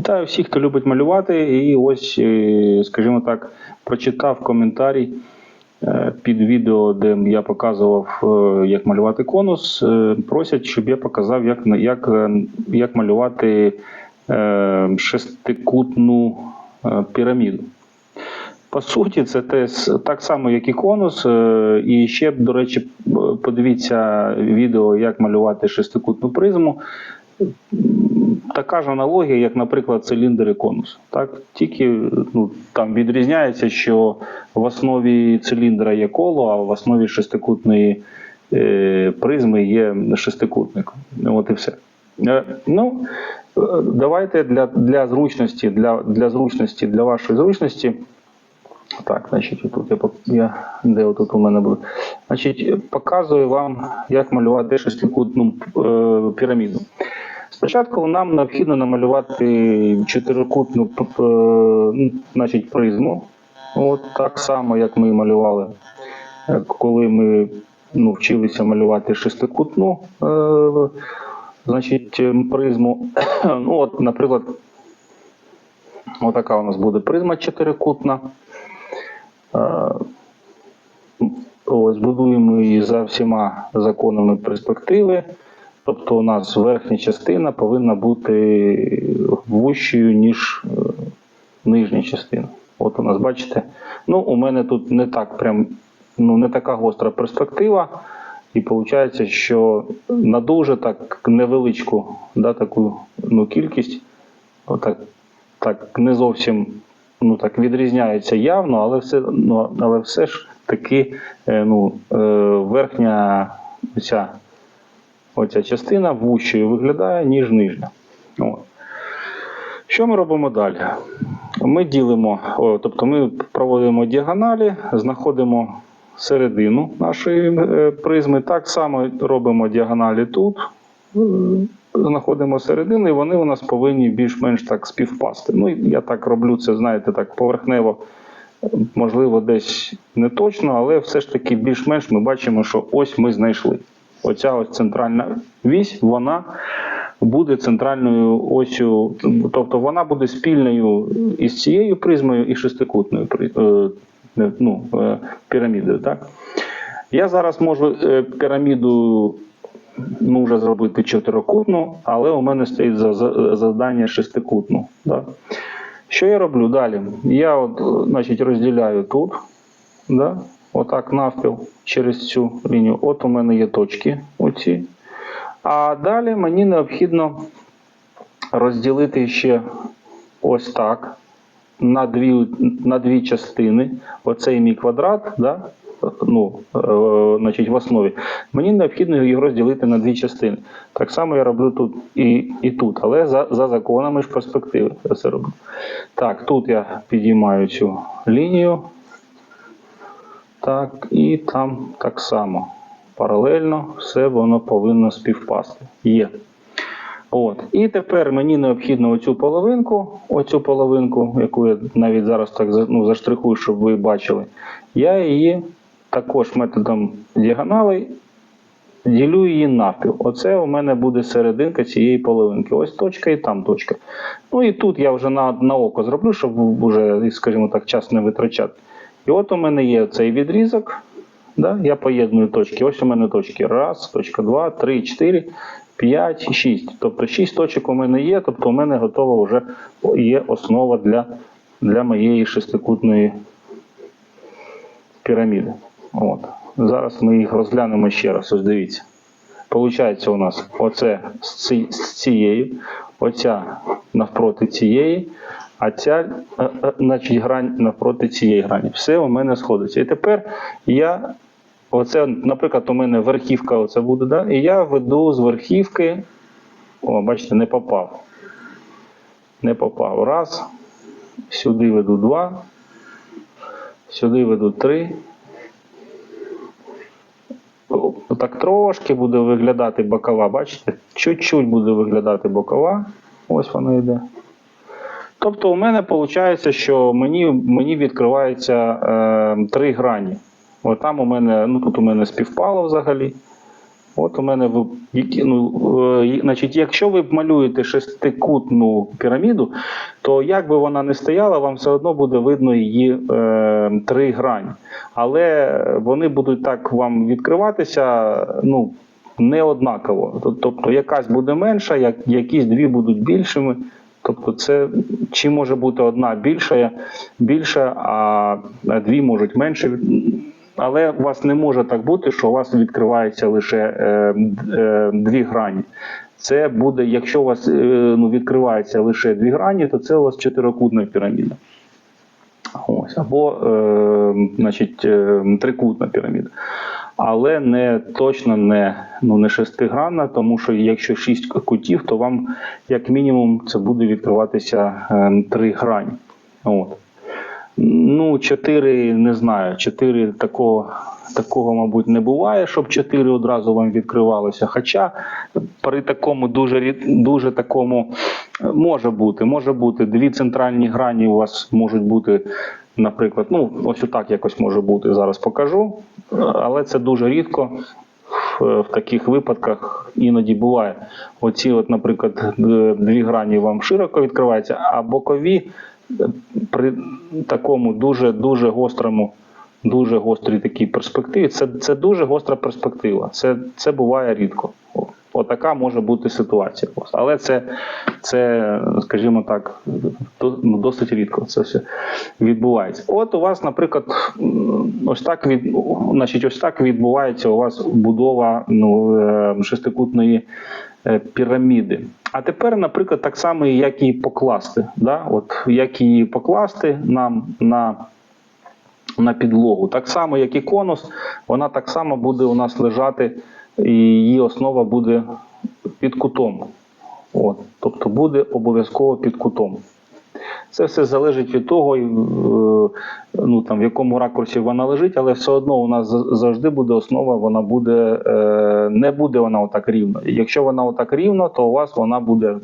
Вітаю всіх, хто любить малювати. І ось, е, скажімо так, прочитав коментарі е, під відео, де я показував, е, як малювати конус. Просять, щоб я показав, як, як, як малювати шестикутну піраміду. По суті, це так само, як і конус. І ще, до речі, подивіться відео, як малювати шестикутну призму. Така ж аналогія, як, наприклад, циліндр і конус. Так? Тільки ну, там відрізняється, що в основі циліндра є коло, а в основі шестикутної е, призми є шестикутник. От і все. Е, ну, е, давайте для, для зручності, для, для зручності, для вашої зручності. Так, значить, тут я, я де отут у мене буде. Значить, показую вам, як малювати шестикутну е, піраміду. Спочатку нам необхідно намалювати чотирикутну ну, значить, призму. От так само, як ми малювали, е, коли ми ну, вчилися малювати шестикутну е, значить, призму. ну, от, наприклад, отака у нас буде призма чотирикутна. Е, Ось будуємо її за всіма законами перспективи. Тобто у нас верхня частина повинна бути вущою, ніж е, нижня частина. От у нас, бачите, ну у мене тут не так прям, ну не така гостра перспектива. І виходить, що на дуже так невеличку да, таку ну, кількість, отак, так не зовсім ну, так, відрізняється явно, але все, ну, але все ж таки е, ну, е, верхня ця оця частина вущою виглядає, ніж нижня. От. Що ми робимо далі? Ми ділимо, о, тобто ми проводимо діагоналі, знаходимо середину нашої е, призми. Так само робимо діагоналі тут, знаходимо середину, і вони у нас повинні більш-менш так співпасти. Ну, я так роблю це, знаєте, так поверхнево, можливо, десь не точно, але все ж таки більш-менш ми бачимо, що ось ми знайшли. Оця ось центральна вісь, вона буде центральною осю, тобто вона буде спільною із цією призмою і шестикутною е, ну, е, пірамідою. Так? Я зараз можу е, піраміду ну, вже зробити чотирикутну, але у мене стоїть за, за, завдання шестикутну. Да? Що я роблю далі? Я от, значить, розділяю тут, да? Отак навпіл через цю лінію. От у мене є точки оці. А далі мені необхідно розділити ще ось так на дві, на дві частини. Оцей мій квадрат, да? ну, е, значить, в основі. Мені необхідно його розділити на дві частини. Так само я роблю тут і, і тут, але за, за законами ж перспективи я це роблю. Так, тут я підіймаю цю лінію. Так, і там так само. Паралельно все воно повинно співпасти. Є. От. І тепер мені необхідно оцю половинку, оцю половинку, яку я навіть зараз так ну, заштрихую, щоб ви бачили. Я її також методом діагоналей ділю її навпіл. Оце у мене буде серединка цієї половинки. Ось точка і там точка. Ну і тут я вже на, на око зроблю, щоб вже, скажімо так, час не витрачати. І от у мене є цей відрізок. Да? Я поєдную точки. Ось у мене точки. Раз, точка, два, три, чотири, п'ять, шість. Тобто шість точок у мене є, тобто у мене готова вже є основа для, для моєї шестикутної піраміди. От. Зараз ми їх розглянемо ще раз. Ось дивіться. Получається у нас оце з цією, оця навпроти цієї, а ця е, е, значить, грань навпроти цієї грані. Все у мене сходиться. І тепер я, оце, наприклад, у мене верхівка оце буде, да? і я веду з верхівки, о, бачите, не попав. Не попав. Раз. Сюди веду два. Сюди веду три. Так трошки буде виглядати бокова, бачите? Чуть-чуть буде виглядати бокова. Ось вона йде. Тобто у мене виходить, що мені, мені відкривається е, три грані. От там у мене, ну тут у мене співпало взагалі. От у мене ну, е, значить, якщо ви малюєте шестикутну піраміду, то як би вона не стояла, вам все одно буде видно її е, три грані. Але вони будуть так вам відкриватися, ну, не однаково. Тобто якась буде менша, як, якісь дві будуть більшими. Тобто, це чи може бути одна більша, більша, а дві можуть менше. Але у вас не може так бути, що у вас відкривається лише е, е, дві грані. Це буде, якщо у вас е, ну, відкривається лише дві грані, то це у вас чотирикутна піраміда. Ось, або е, значить, е, трикутна піраміда. Але не точно не, ну, не шестигранна, тому що якщо шість кутів, то вам як мінімум це буде відкриватися е, три грані. От. Ну, чотири не знаю. Чотири такого, такого, мабуть, не буває, щоб чотири одразу вам відкривалося. Хоча при такому дуже дуже такому е, може бути, може бути дві центральні грані у вас можуть бути. Наприклад, ну ось отак якось може бути. Зараз покажу, але це дуже рідко. В, таких випадках іноді буває. Оці, от, наприклад, дві грані вам широко відкриваються, а бокові е, при такому дуже дуже гострому, дуже гострій такій перспективі. Це, це дуже гостра перспектива. Це, це буває рідко. Отака може бути ситуація. Ось. Але це, це, скажімо так, ну, досить рідко це все відбувається. От у вас, наприклад, ось так від, значить, ось так відбувається у вас будова ну, е, шестикутної е, піраміди. А тепер, наприклад, так само, як її покласти. Да? От, як її покласти нам на на підлогу. Так само, як і конус, вона так само буде у нас лежати, і її основа буде під кутом. От, тобто буде обов'язково під кутом. Це все залежить від того, е, ну, там, в якому ракурсі вона лежить, але все одно у нас завжди буде основа, вона буде, е, не буде вона отак рівно. Якщо вона отак рівно, то у вас вона буде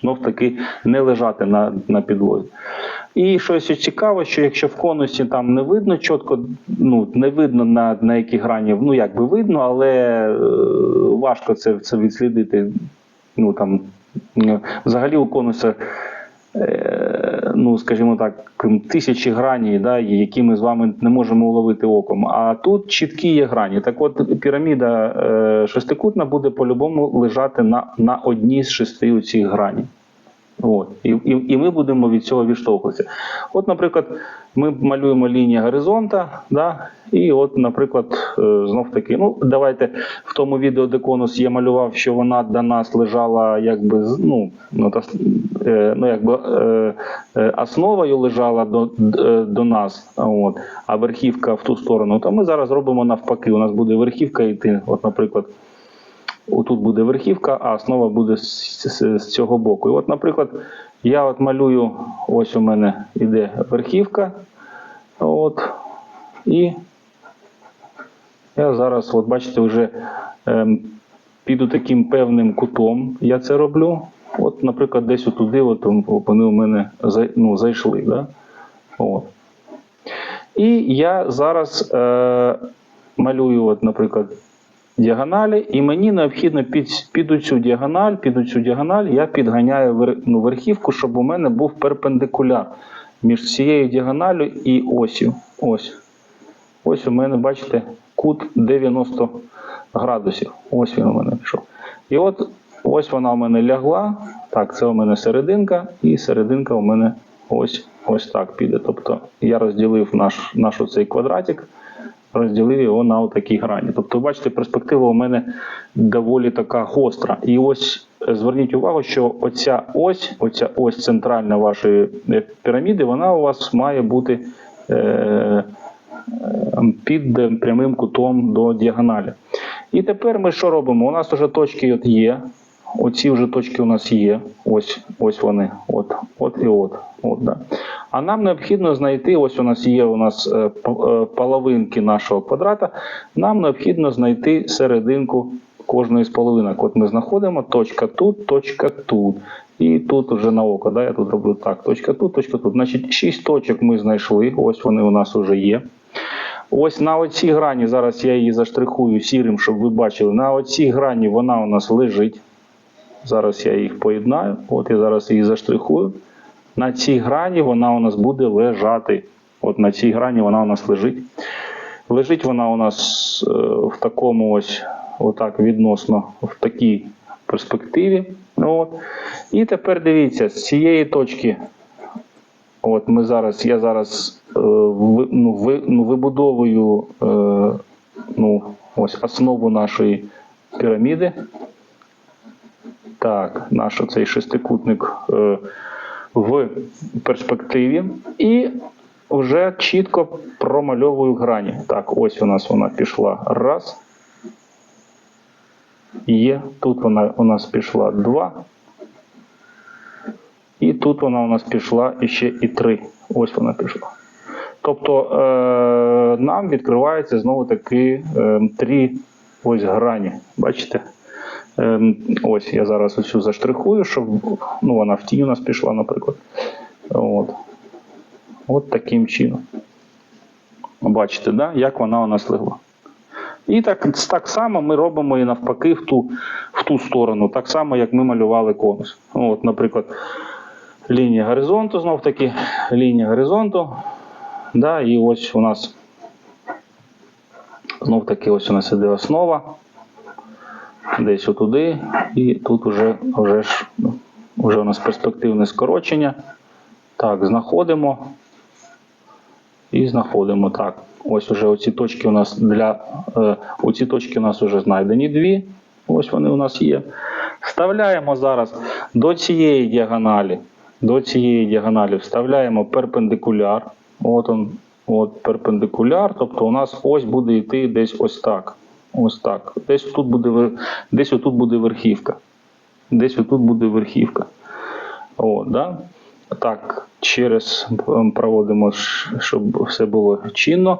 знов таки не лежати на, на підлозі. І щось цікаве, що якщо в конусі там не видно чітко, ну не видно на, на які грані, ну як би видно, але е, важко це, це відслідити. Ну там е, взагалі у конуса, е, ну скажімо так, тисячі грані, да, які ми з вами не можемо уловити оком. А тут чіткі є грані. Так от піраміда шестикутна буде по-любому лежати на, на одній з шести цих граней. От. І, і, і ми будемо від цього відштовхуватися. От, наприклад, ми малюємо лінію горизонта, да, і от, наприклад, е, знов таки, ну, давайте в тому відео, де конус я малював, що вона до нас лежала якби, ну, ну, та, е, ну якби е, основою лежала до, до нас, от, а верхівка в ту сторону, то ми зараз робимо навпаки. У нас буде верхівка йти, от, наприклад, Отут буде верхівка, а основа буде з, цього боку. І от, наприклад, я от малюю, ось у мене іде верхівка. От, і я зараз, от бачите, вже ем, піду таким певним кутом я це роблю. От, наприклад, десь отуди от, вони у мене ну, зайшли. Да? От. І я зараз е, малюю, от, наприклад, діагоналі, і мені необхідно під, під цю діагональ, під цю діагональ я підганяю вер, ну, верхівку, щоб у мене був перпендикуляр між цією діагоналю і осю. Ось. Ось у мене, бачите, кут 90 градусів. Ось він у мене пішов. І от ось вона у мене лягла. Так, це у мене серединка, і серединка у мене ось ось так піде. Тобто я розділив наш, наш оцей квадратик, розділив його на отакій грані. Тобто, бачите, перспектива у мене доволі така гостра. І ось е, зверніть увагу, що оця ось, оця ось центральна вашої піраміди, вона у вас має бути. Е, під е, прямим кутом до діагоналі. І тепер ми що робимо? У нас вже точки от є. Оці вже точки у нас є. Ось ось вони. От, от і от. от да. А нам необхідно знайти, ось у нас є у нас е, е, половинки нашого квадрата. Нам необхідно знайти серединку кожної з половинок. От ми знаходимо точка тут, точка тут. І тут вже на око, да, я тут роблю так. Точка тут, точка тут. Значить, 6 точок ми знайшли. Ось вони у нас вже є. Ось на оцій грані, зараз я її заштрихую сірим, щоб ви бачили. На оцій грані вона у нас лежить. Зараз я їх поєднаю. От я зараз її заштрихую. На цій грані вона у нас буде лежати. От на цій грані вона у нас лежить. Лежить вона у нас е, в такому ось, отак, відносно в такій перспективі. От. І тепер дивіться, з цієї точки, от ми зараз, я зараз е, ну, ви- ну, вибудовую е, ну, ось основу нашої піраміди. Так, наш цей шестикутник е, в перспективі. І вже чітко промальовую грані. Так, ось у нас вона пішла. Раз. Є. Тут вона у нас пішла два. І тут вона у нас пішла іще і три. Ось вона пішла. Тобто е, нам відкривається знову таки е, три ось грані. Бачите? Ем, ось я зараз оцю заштрихую, щоб ну, вона в тінь у нас пішла, наприклад. От. От таким чином. Бачите, да? як вона у нас легла. І так, так само ми робимо і навпаки в ту, в ту сторону, так само, як ми малювали конус. От, наприклад, лінія горизонту, знов таки, лінія горизонту. Да, і ось у нас знов таки ось у нас іде основа. Десь отуди, і тут вже, вже ж ну, вже у нас перспективне скорочення. Так, знаходимо. І знаходимо. Так, ось уже оці точки у нас для е, оці точки у нас вже знайдені дві. Ось вони у нас є. Вставляємо зараз до цієї діагоналі. До цієї діагоналі вставляємо перпендикуляр. От он, от перпендикуляр. Тобто у нас ось буде йти десь ось так. Ось так. Десь тут буде десь отут буде верхівка. Десь отут буде верхівка. О, да? Так, м, проводимо, щоб все було чинно.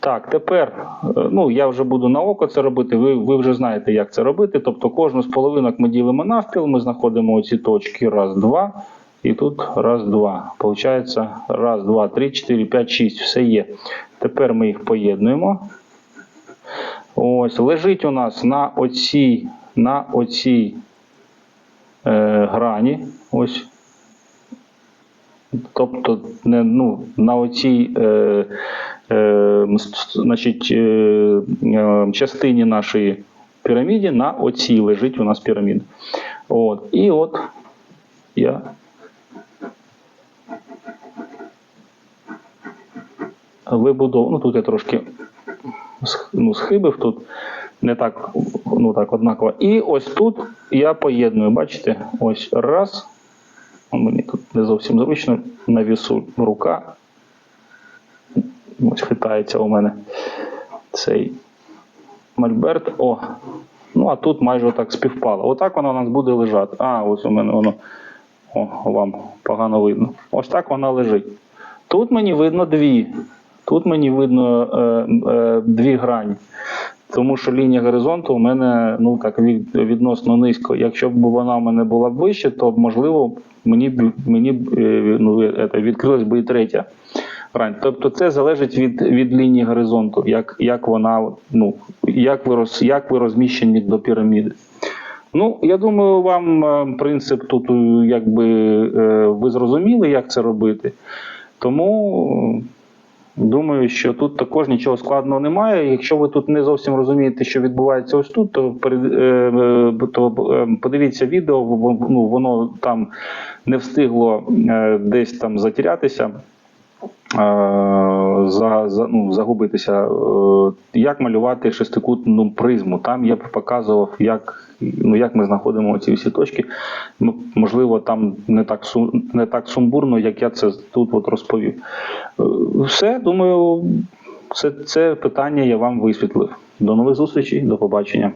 Так, тепер, е, ну я вже буду на око це робити. Ви, ви вже знаєте, як це робити. Тобто кожну з половинок ми ділимо навпіл, ми знаходимо оці точки раз, два, і тут раз, два. Получається раз, два, три, чотири, п'ять, шість. Все є. Тепер ми їх поєднуємо. Ось, лежить у нас на оцій, на оцій е, грані. Ось. Тобто, не, ну, на оцій е, е, значить, е, частині нашої піраміди, на оцій лежить у нас піраміда. От. І от я вибудовую. Ну, тут я трошки ну, схибив тут не так, ну так однаково. І ось тут я поєдную, бачите, ось раз. Мені тут не зовсім зручно на вісу рука. Ось хитається у мене цей мольберт. О. Ну, а тут майже отак співпало. Отак вона у нас буде лежати. А, ось у мене воно. О, вам погано видно. Ось так вона лежить. Тут мені видно дві. Тут мені видно е, е, дві грані. Тому що лінія горизонту у мене ну так відносно низько. Якщо б вона у мене була б вище, то можливо мені б мені е, ну, е, відкрилась би і третя грань. Тобто це залежить від, від лінії горизонту, як, як вона ну як ви роз, як ви розміщені до піраміди. Ну, я думаю, вам е, принцип тут якби ви зрозуміли, як це робити. Тому думаю, що тут також нічого складного немає. Якщо ви тут не зовсім розумієте, що відбувається ось тут, то, е, е, то е, подивіться відео, ну, воно там не встигло десь там затірятися. Е, За, за, ну, загубитися, е, як малювати шестикутну призму. Там я б показував, як, ну, як ми знаходимо ці всі точки. Можливо, там не так, сум- не так сумбурно, як я це тут от розповів. Е, Все, думаю, це, це питання я вам висвітлив. До нових зустрічей, до побачення.